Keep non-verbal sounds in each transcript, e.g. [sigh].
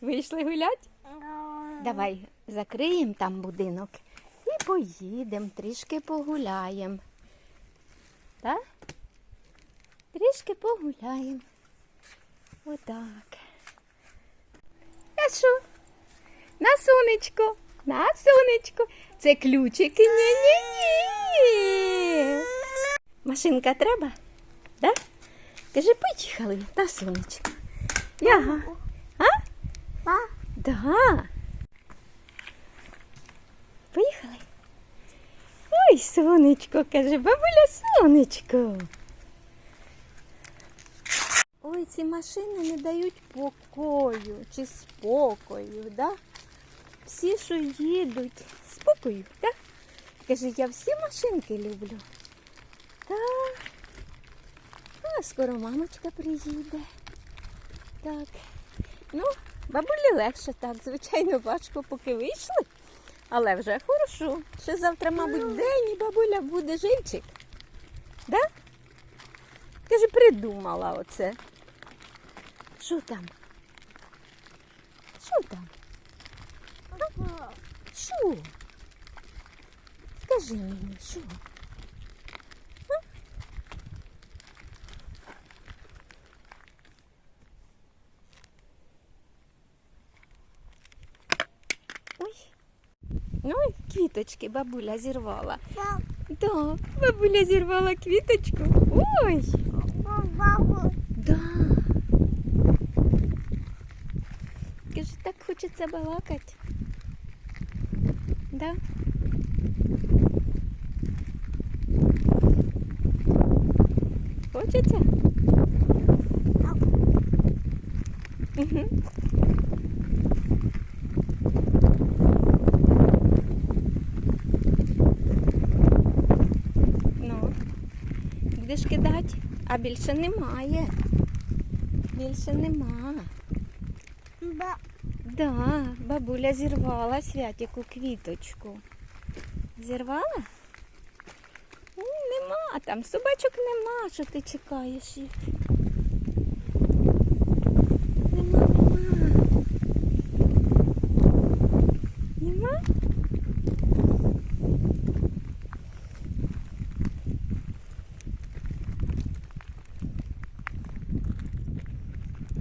Вийшли гулять? Давай закриємо там будинок і поїдемо, трішки погуляємо. Так? Трішки погуляємо. Отак. А що? На сонечко, на сонечко. Це ключики. Ні-ні-ні. Машинка треба? Да? Кажи, поїхали на сонечко. Яга. Да. Поїхали. Ой, сонечко, каже, бабуля сонечко. Ой, ці машини не дають покою чи спокою, да? Всі, що їдуть, спокою, так? Каже, я всі машинки люблю. Так. А скоро мамочка приїде. Так. Ну, бабулі легше так, звичайно, важко, поки вийшли. Але вже хорошо. Ще завтра, мабуть, день і бабуля буде живчик. Да? Каже, придумала оце. Що там? Що там? Що? Скажи мені, що? А? Ой. Ой, квіточки бабуля зірвала. Да, бабуля зірвала квіточку. Ой, да. Каже, так хочеться балакати. Да? Хочеться? Угу. Ну, будеш кидати, а більше немає. Більше нема. Да, бабуля зірвала святіку квіточку. Зірвала? Ну, нема там, собачок нема, що ти чекаєш їх. Нема, нема. Нема?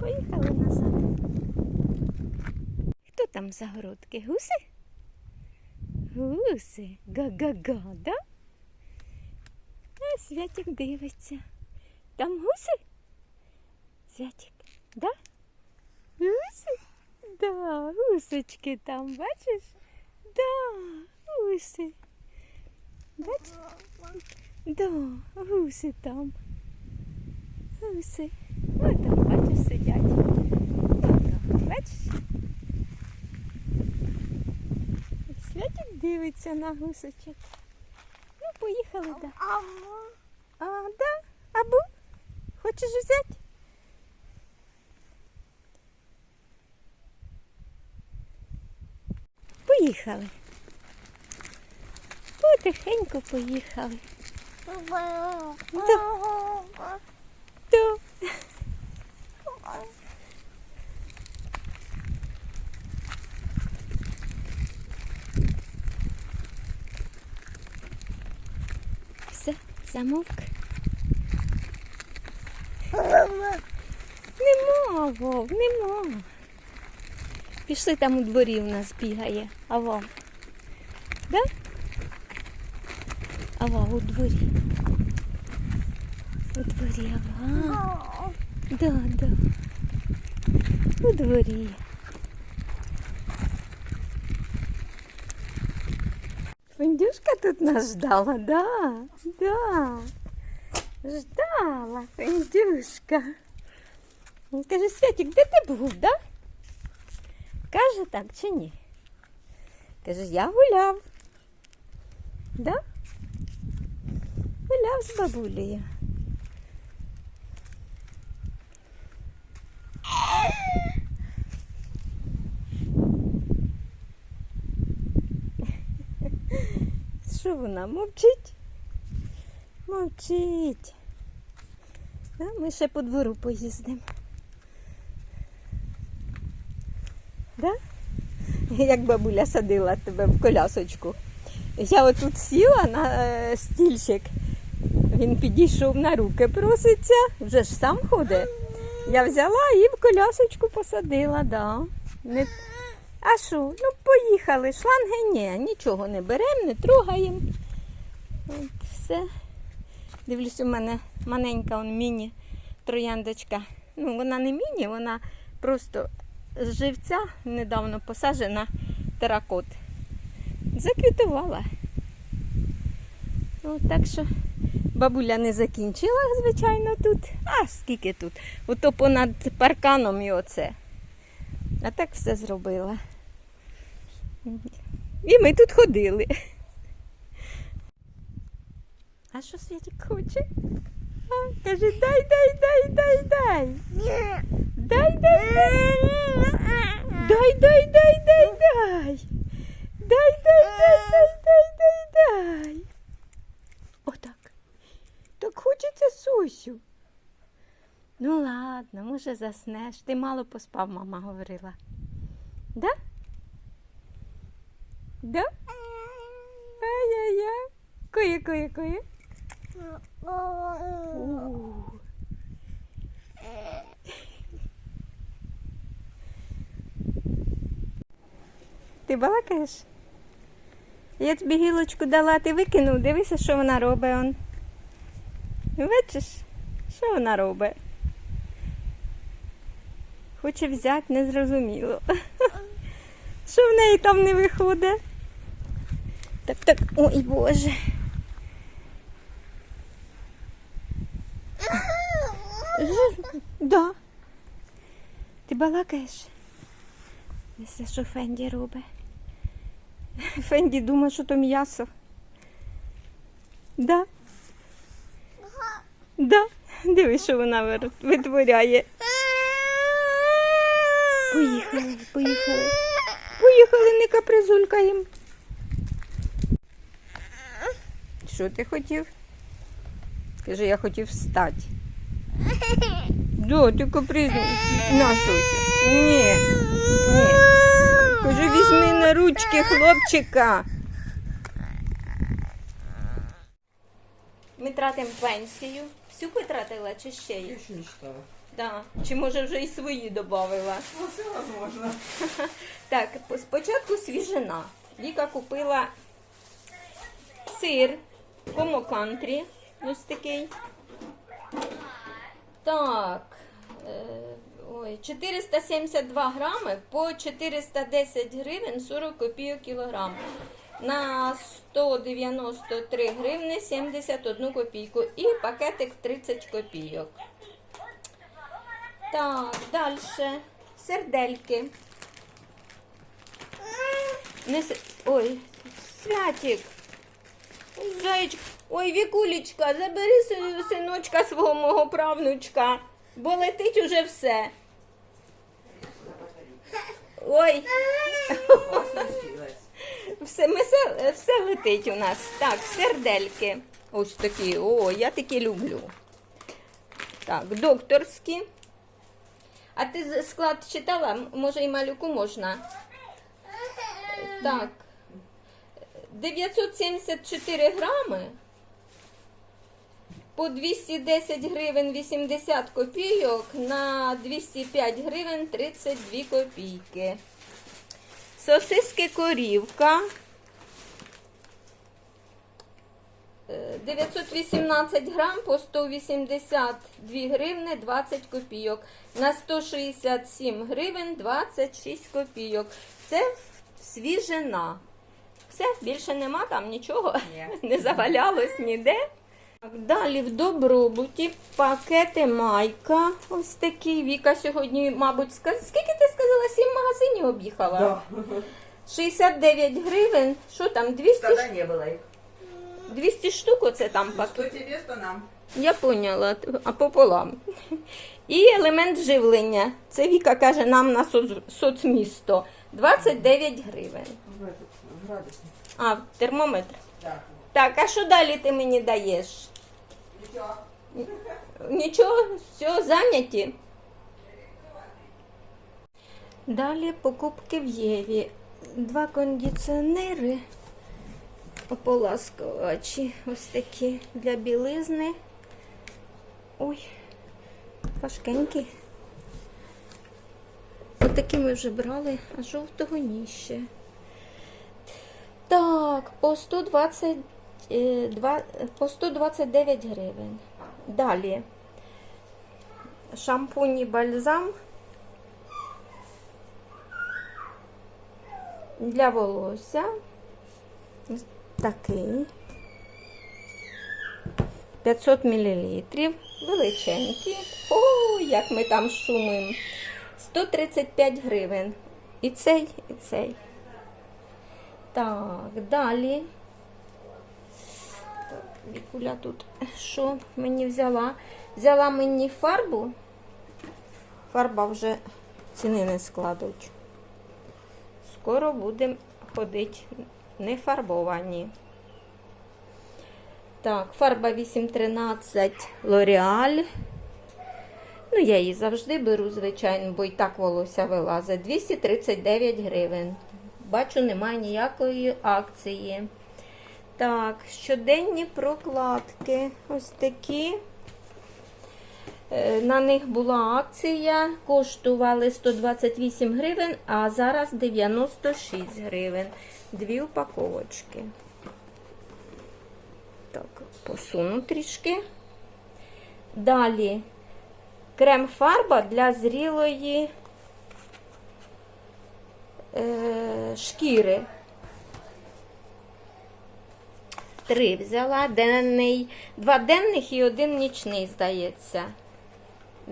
Поїхали назад. Хто там за городки? Гуси? Гуси. Га-га-га, да? А Святик дивиться. Там гуси? Святик, да? Гуси? Да, гусочки там, бачиш? Да, гуси. Бачиш? Да, гуси там. Гуси. Ось там, бачиш, сидять. Бачиш? Святик дивиться на гусочок. Ну, поїхали, да. А, да? Абу? Хочеш взяти? Поїхали. Потихеньку поїхали. То. Все, замовк. [laughs] Нема, Вов, нема. Пішли там у дворі у нас бігає. А Вов. Да? А Вов у дворі. У дворі, ага. Да, да. У дворі. Тут нас ждала, да, да. Ждала Фендюшка. Він каже, Святик, де ти був, да? Каже так чи ні? Каже, я гуляв. Да? Гуляв з бабулею. Що вона мовчить? Мовчить. А ми ще по двору поїздимо. Да? Як бабуля садила тебе в колясочку. Я отут сіла на е, стільчик, він підійшов на руки, проситься, вже ж сам ходить. Я взяла і в колясочку посадила, да. Не... А що? Ну, поїхали. Шланги ні, нічого не беремо, не трогаємо. От все. Дивлюсь, у мене маленька он міні трояндочка. Ну, вона не міні, вона просто з живця недавно посаджена теракот. Заквітувала. От, так що бабуля не закінчила, звичайно, тут. А скільки тут? Ото понад парканом і оце. А так все зробила. І ми тут ходили. А що Святик хоче? А, каже, дай, дай, дай, дай, дай. Дай, дай, дай. Дай, дай, дай, дай, дай. Дай, дай, дай, дай, дай, дай, дай. Отак. Так хочеться Сусю. Ну ладно, може заснеш. Ти мало поспав, мама говорила. Да? Да? Ай-яй-яй. Кує, кує, кує. Ти балакаєш? Я тобі гілочку дала, ти викинув, дивися, що вона робить. Он. Бачиш, що вона робить? Хоче взяти, незрозуміло. [laughs] Що в неї там не виходить? Так, так, ой Боже. Да. Ти балакаєш? Це що Фенді робить? Фенді думає, що то м'ясо. Да. Да. Диви, що вона витворяє. Поїхали, поїхали. [laughs] Поїхали, не капризулькаєм. Що ти хотів? Каже, я хотів встати. [laughs] Да, ти капризний. На, Сося. Ні. Ні. Каже, візьми на ручки хлопчика. Ми тратимо пенсію. Всю потратила чи ще є? Я еще не читала. Да. Чи може вже і свої додавила? Ну, все возможно. [laughs] Так, спочатку свіжина. Віка купила сир Комо Кантрі. Ось такий. Так. е, Ой, 472 грами по 410 гривень 40 копійок кілограм. На 193 гривни 71 копійку. І пакетик 30 копійок. Так, далі. Сердельки. Не с... Ой, Святик. Зайчик. Ой, Вікулечка, забери синочка свого мого правнучка, бо летить уже все. Ой, [laughs] все, ми все летить у нас. Так, сердельки. Ось такі. О, я такі люблю. Так, докторські. А ти склад читала? Може і малюку можна? Так. 974 грами по 210 гривень 80 копійок на 205 гривень 32 копійки. Сосиски корівка. Е, 918 грам по 182 гривни 20 копійок. На 167 гривень 26 копійок. Це свіжина. Все, більше нема там нічого. Ні. Не завалялось ніде. Так, Далі в добробуті пакети майка. Ось такі. Віка сьогодні, мабуть, сказ... скільки ти сказала? Сім магазинів об'їхала? Да. 69 гривень. Що там? 200, Тогда не было их. 200 штук оце там пакет. Что тебе, что нам? Я поняла, а пополам. І елемент живлення. Це Віка каже нам на соц- соцмісто. 29 гривень. Градусник. А, термометр. Да. Так, а що далі ти мені даєш? Ничего. Нічого, все, зайняті. Далі покупки в Єві. Два кондиціонери, ополаскувачі ось такі для білизни. Ой, важкенькі. Ось такі ми вже брали, а жовтого ні ще. Так, по 120, е, по 129 гривень. Далі. Шампунь і бальзам для волосся. Такий. 500 мл. Величенький. О, як ми там шумимо. 135 гривень. І цей, і цей. Так, далі. Так, Вікуля тут що мені взяла? Взяла мені фарбу. Фарба вже ціни не складуть. Скоро будемо ходити не фарбовані. Так, фарба 813 L'Oreal. Ну, я її завжди беру, звичайно, бо і так волосся вилазить. 239 гривень. Бачу, немає ніякої акції. Так, щоденні прокладки. Ось такі. Е, На них була акція, коштували 128 гривень, а зараз 96 гривень. Дві упаковочки. Так, посуну трішки. Далі крем-фарба для зрілої е, шкіри. Три взяла, денний, два денних і один нічний, здається.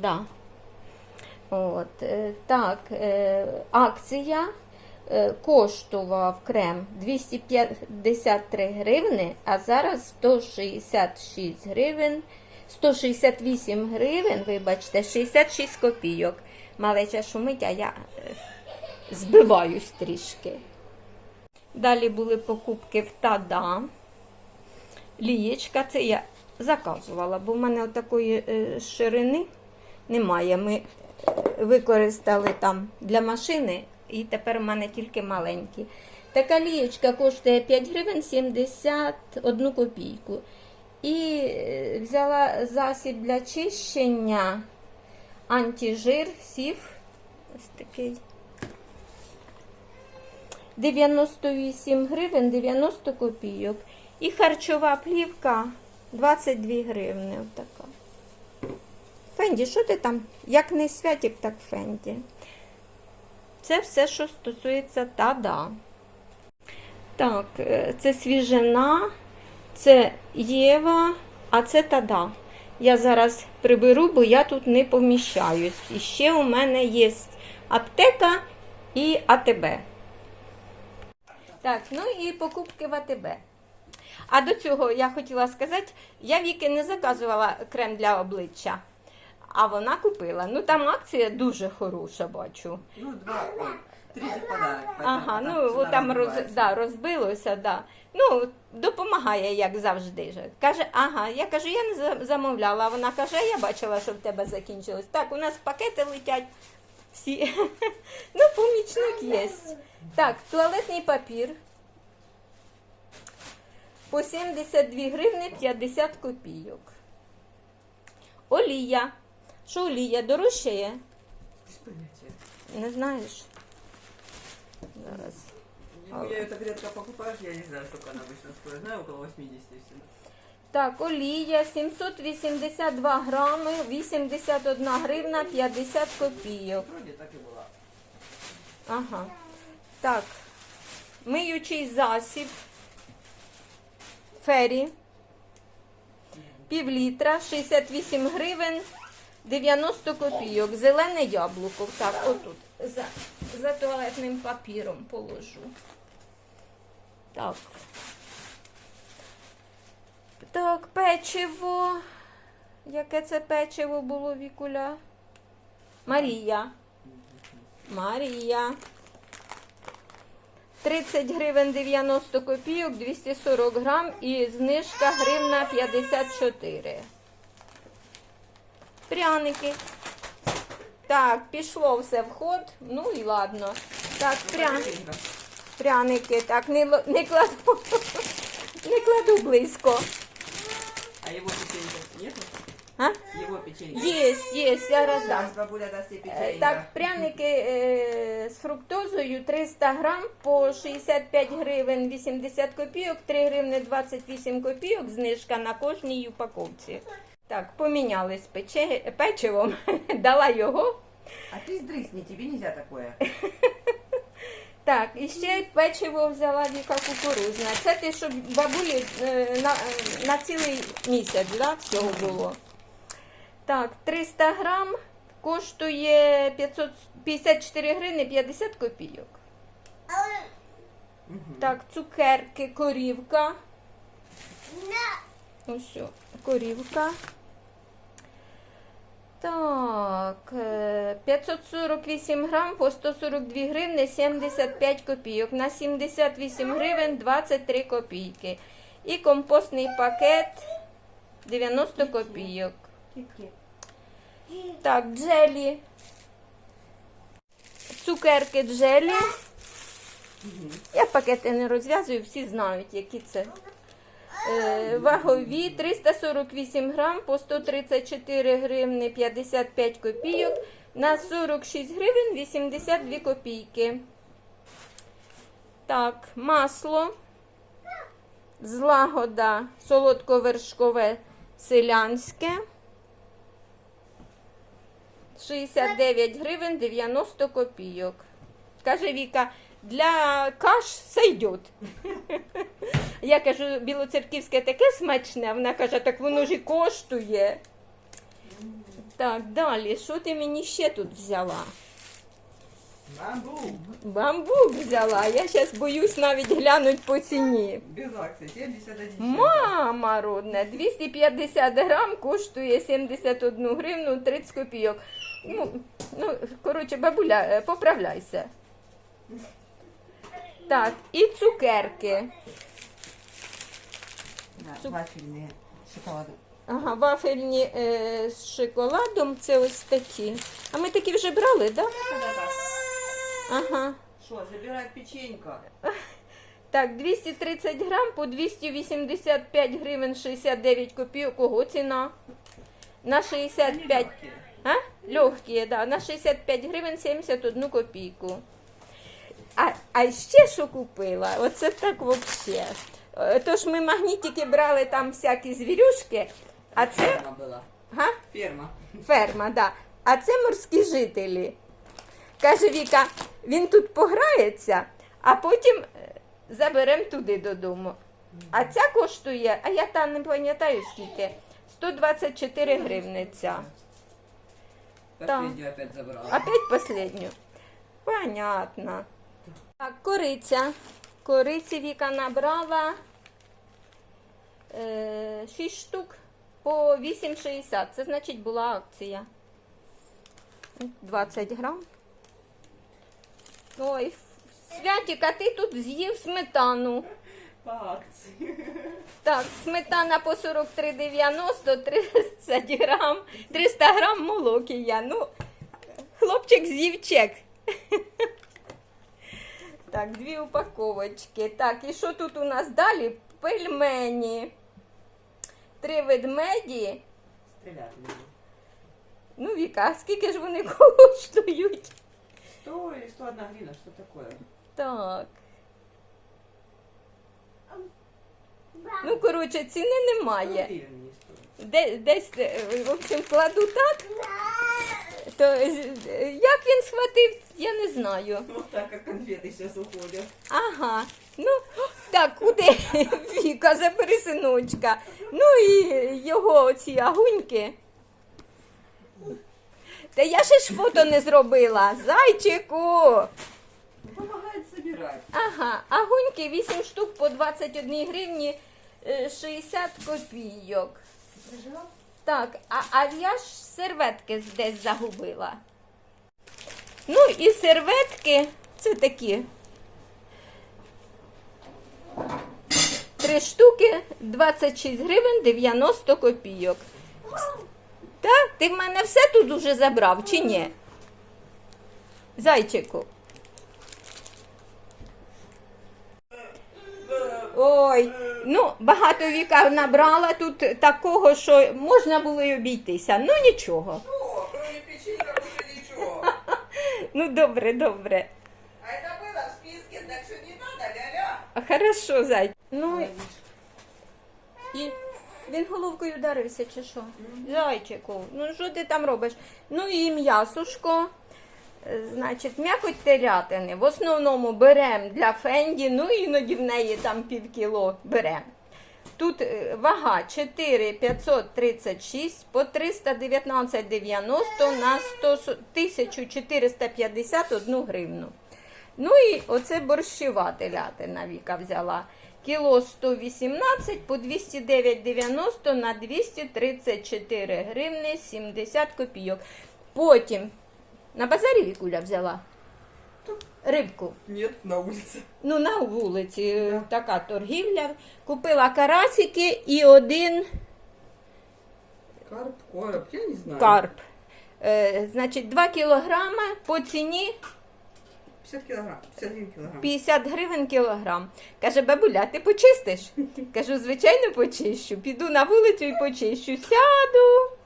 Да. От, е, так, е, акція е, коштував крем 253 гривни, а зараз 166 гривень, 168 гривень, вибачте, 66 копійок. Малеча шумить, а я збиваюсь трішки. Далі були покупки в Тада. Лієчка, це я заказувала, бо в мене такої е, ширини немає. Ми використали там для машини, і тепер в мене тільки маленькі. Така лієчка коштує 5 гривень 71 копійку. І е, взяла засіб для чищення антижир, сів. Ось такий. 98 гривень 90 копійок. І харчова плівка 22 гривни. Отака. Фенді, що ти там? Як не святік, так Фенді. Це все, що стосується тада. Так, е, це свіжина, це Єва, а це тада. Я зараз приберу, бо я тут не поміщаюсь. І ще у мене є аптека і АТБ. Так, ну і покупки в АТБ. А до цього я хотіла сказати, я Віки не заказувала крем для обличчя, а вона купила. Ну там акція дуже хороша, бачу. Ну, два, ой, третий подарок. Ага, поэтому ну от там роз, розбивається. да, розбилося, да. Ну, допомагає, як завжди. Же. Каже, ага, я кажу, я не за- замовляла. А вона каже, я бачила, що в тебе закінчилось. Так, у нас пакети летять всі. [laughs] ну, помічник є. Так, туалетний папір. По 72 гривни 50 копійок. Олія. Що олія? Дорожчає? Не знаєш? Зараз. Ну, Я ее так редко покупаешь, я не знаю, сколько она обычно стоит. Знаю, около 80 всегда. Так, олія 782 грами, 81 гривна 50 копійок. Вроде так и была. Ага. Так. Миючий засіб. Фері. Пів літра, 68 гривень, 90 копійок. Зелене яблуко. Так, отут. За, за туалетним папіром положу. Так. Так, печиво. Яке це печиво було, Вікуля? Марія. Марія. 30 гривень 90 копійок, 240 грам і знижка гривна 54. Пряники. Так, пішло все в ход. Ну і ладно. Так, прям. Пряники, так, не, не кладу. [laughs] Не кладу близько. А его печенька нету? А? Его печенька. Є, є, зараз дам. Сейчас бабуля даст Е, печенька. Так, пряники е, з фруктозою 300 грам по 65 гривень 80 копійок, 3 гривни 28 копійок, знижка на кожній упаковці. Так, помінялись пече, печивом, [laughs] дала його. А ты сдрысни, тебе нельзя такое. [laughs] Так, і ще печиво взяла Віка кукурузне. Це те, що бабулі е, на, на цілий місяць да, всього було. Так, 300 грам коштує 500, 54 гривни 50 копійок. Так, цукерки, корівка. Ось, корівка. Так, е, 548 грам по 142 гривни 75 копійок. На 78 гривень 23 копійки. І компостний пакет 90 копійок. Так, джелі. Цукерки джелі. Я пакети не розв'язую, всі знають, які це. Е, вагові 348 грам по 134 гривни 55 копійок на 46 гривень 82 копійки. Так, масло. Злагода солодковершкове селянське. 69 гривень 90 копійок. Каже Віка, для каш сойдет. Я кажу, білоцерківське таке смачне, а вона каже, так воно ж і коштує. Так, далі, що ти мені ще тут взяла? Бамбу. Бамбук взяла. Я зараз боюсь навіть глянуть по ціні. Без акции. 71. Мама родна, 250 грам коштує 71 гривну 30 копійок. Ну, ну коротше, бабуля, е, поправляйся. Так, і цукерки. Да, вафельные шоколады. Ага, вафельні е, з шоколадом це ось такі. А ми такі вже брали, так? Да? Ага. Что, забирай печенька. Так, 230 грам по 285 гривень 69 копійок. Ого, ціна. На 65. А? Легкі, да. На 65 гривень 71 копійку. А, а ще що купила? Оце так взагалі. Тож ми магнітики брали там всякі звірюшки, а це Ферма была. га? Ферма. ферма, да. а це морські жителі. Каже Віка, він тут пограється, а потім е, заберемо туди додому. А ця коштує, а я там не пам'ятаю скільки, 124 гривни ця. Последнюю опять забрала. Опять последню? Понятно. Так, кориця. Кориці Віка набрала е, 6 штук по 8,60. Це значить була акція. 20 грам. Ой, Святік, а ти тут з'їв сметану. По акции. Так, сметана по 43,90, 30 грам, 300 грам молокія. Ну, хлопчик з'їв чек. Так, дві упаковочки. Так, і що тут у нас далі? Пельмені. Три ведмеді. Стрелять буду. Ну, Віка, скільки ж вони [laughs] коштують? 100 или 101 гривна, что такое? Так. Ну, коротше, ціни немає. 100 гривен не стоит. Де, десь, е, в общем, кладу так, то е, як він схватив, я не знаю. Вот так, как конфеты сейчас уходят. Ага. Ну, так, куди Віка, забери синочка. Ну і його оці агуньки. Та я ще ж фото не зробила. Зайчику. Помогает собирать. Ага, агуньки 8 штук по 21 гривні е, 60 копійок. Так, а, а я ж серветки десь загубила. Ну і серветки це такі. Три штуки 26 гривень 90 копійок. Так, ти в мене все тут уже забрав чи ні? Зайчику. Ой, ну багато віка набрала тут такого, що можна було й обійтися. Ну нічого. О, кроме печенька больше ничего. Ну добре, добре. А это было в списке, так что не надо, ля-ля. А хорошо, зай. Ну і він головкою ударився, чи що? Зайчику, ну що ти там робиш? Ну і м'ясушко. Е, Значить, м'якоть телятини. В основному беремо для фенді, ну іноді в неї там пів кіло беремо. Тут е, вага 4,536 по 319,90 на 100, 1451 гривну. Ну і оце борщова телятина Віка взяла. Кіло 118 по 209,90 на 234 гривни 70 копійок. Потім на базарі Вікуля взяла рибку. Нет, на улице. Ну, на вулиці е, така торгівля. Купила карасики і один Карп, короб, я не знаю. карп. Е, значить, 2 кілограми по ціні 50 килограмм, 51 килограмм. 50 гривень кілограм. Каже, бабуля, ти почистиш? [laughs] Кажу, звичайно, почищу. Піду на вулицю і почищу. Сяду.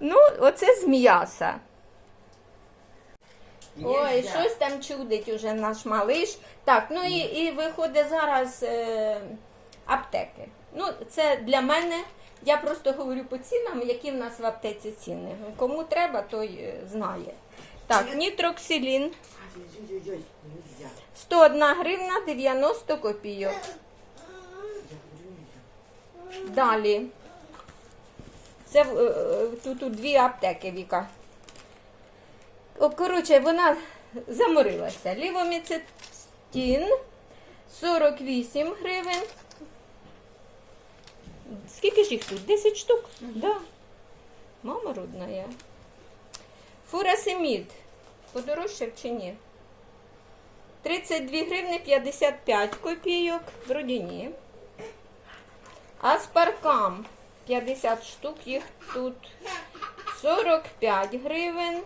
Ну, оце з м'яса. Ой, Нельзя. щось там чудить уже наш малиш. Так, ну і, і виходить зараз е, аптеки. Ну, це для мене. Я просто говорю по цінам, які в нас в аптеці ціни. Кому треба, той е, знає. Так, нітроксилін. Нельзя. 101 гривна 90 копійок. Далі. Це е, е, тут, тут дві аптеки Віка. О, коротше, вона заморилася. Лівоміцетин 48 гривень. Скільки ж їх тут? 10 штук? Да. Мама рудна я. Фурасемід. Подорожчав чи ні? 32 гривни 55 копійок. Вроді ні. Аспаркам 50 штук, їх тут 45 гривень.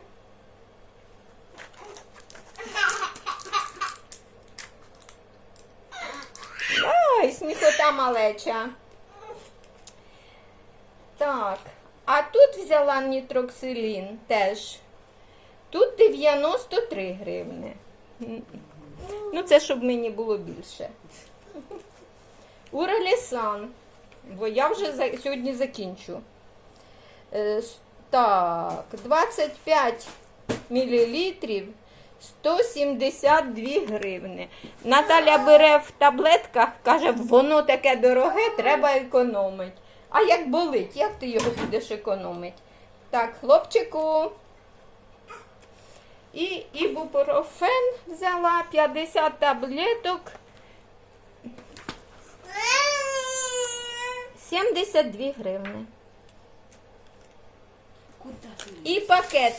Сміхота малеча. Так. А тут взяла нітроксилін теж. Тут 93 гривни. Ну, це щоб мені було більше. Уралісан. Бо я вже сьогодні закінчу. Е, так, 25 мілілітрів 172 гривни. Наталя бере в таблетках, каже, воно таке дороге, треба економити. А як болить, як ти його будеш економити? Так, хлопчику. І ібупрофен взяла 50 таблеток. 72 гривни. І пакет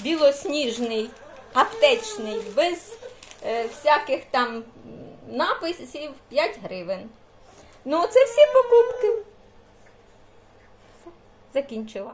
білосніжний, аптечний, без е, всяких там написів 5 гривень. Ну, це всі покупки. Закінчила.